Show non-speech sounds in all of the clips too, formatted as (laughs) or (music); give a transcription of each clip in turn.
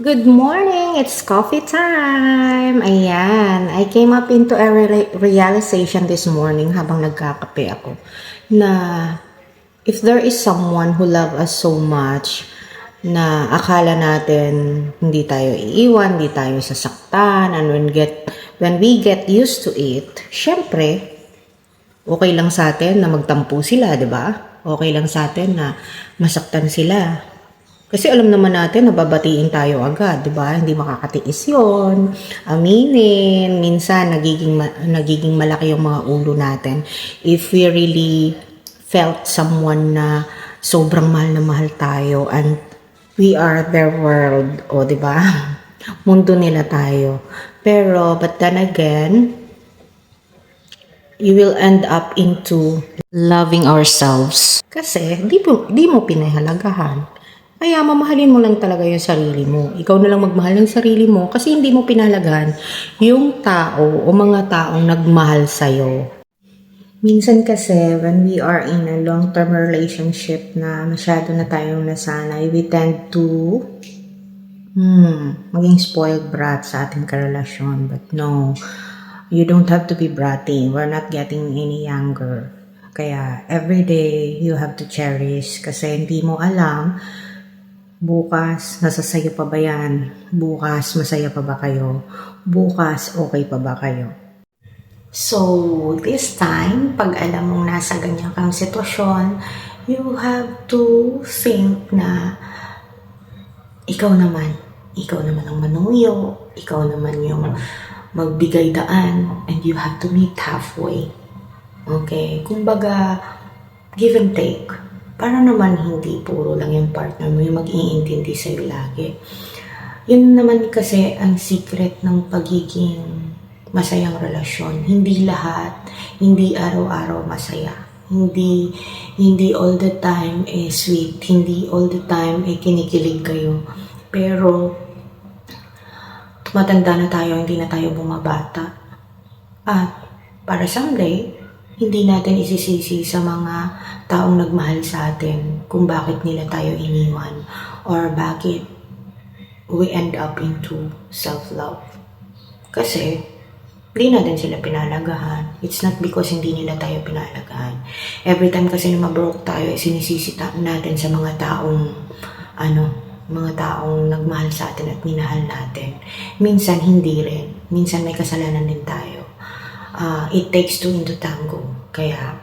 Good morning! It's coffee time! Ayan, I came up into a reala- realization this morning habang nagkakape ako na if there is someone who love us so much na akala natin hindi tayo iiwan, hindi tayo sasaktan, and when get when we get used to it, syempre, okay lang sa atin na magtampo sila, di ba? Okay lang sa atin na masaktan sila. Kasi alam naman natin na babatiin tayo agad, 'di ba? Hindi makakatiis 'yon. Aminin, minsan nagiging ma- nagiging malaki yung mga ulo natin if we really felt someone na sobrang mahal na mahal tayo and we are their world, o 'di ba? (laughs) Mundo nila tayo. Pero but then again, you will end up into loving ourselves. Kasi di mo, di mo pinahalagahan. Kaya mamahalin mo lang talaga yung sarili mo. Ikaw na lang magmahal ng sarili mo kasi hindi mo pinalagahan yung tao o mga taong nagmahal sa'yo. Minsan kasi when we are in a long-term relationship na masyado na tayong nasanay, we tend to hmm, maging spoiled brat sa ating karelasyon. But no, you don't have to be bratty. We're not getting any younger. Kaya every day you have to cherish kasi hindi mo alam bukas nasasayo pa ba yan? Bukas masaya pa ba kayo? Bukas okay pa ba kayo? So, this time, pag alam mong nasa ganyan kang sitwasyon, you have to think na ikaw naman, ikaw naman ang manuyo, ikaw naman yung magbigay daan, and you have to meet halfway. Okay? Kumbaga, give and take. Para naman hindi puro lang yung partner mo yung mag-iintindi sa'yo lagi. Yun naman kasi ang secret ng pagiging masayang relasyon. Hindi lahat, hindi araw-araw masaya. Hindi hindi all the time eh sweet, hindi all the time eh kinikilig kayo. Pero tumatanda na tayo, hindi na tayo bumabata. At para someday, hindi natin isisisi sa mga taong nagmahal sa atin kung bakit nila tayo iniwan or bakit we end up into self-love. Kasi, hindi natin sila pinalagahan. It's not because hindi nila tayo pinalagahan. Every time kasi na mabroke tayo, sinisisi ta- natin sa mga taong, ano, mga taong nagmahal sa atin at minahal natin. Minsan hindi rin. Minsan may kasalanan din tayo. Ah, it takes two into tango. Kaya,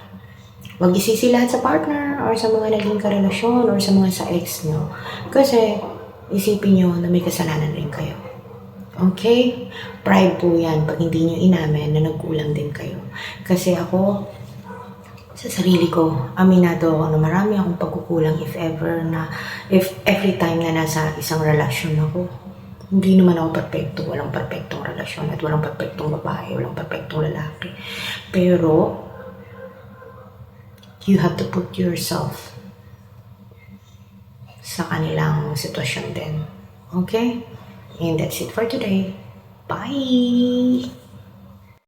wag isisi lahat sa partner or sa mga naging karelasyon or sa mga sa ex nyo. Kasi, isipin nyo na may kasalanan rin kayo. Okay? Pride po yan pag hindi nyo inamin na nagkulang din kayo. Kasi ako, sa sarili ko, aminado ako na marami akong pagkukulang if ever na, if every time na nasa isang relasyon ako. Hindi naman ako perfecto, walang perfectong relasyon at walang perfectong babae, walang perfectong lalaki. Pero, you have to put yourself sa kanilang sitwasyon din. Okay? And that's it for today. Bye!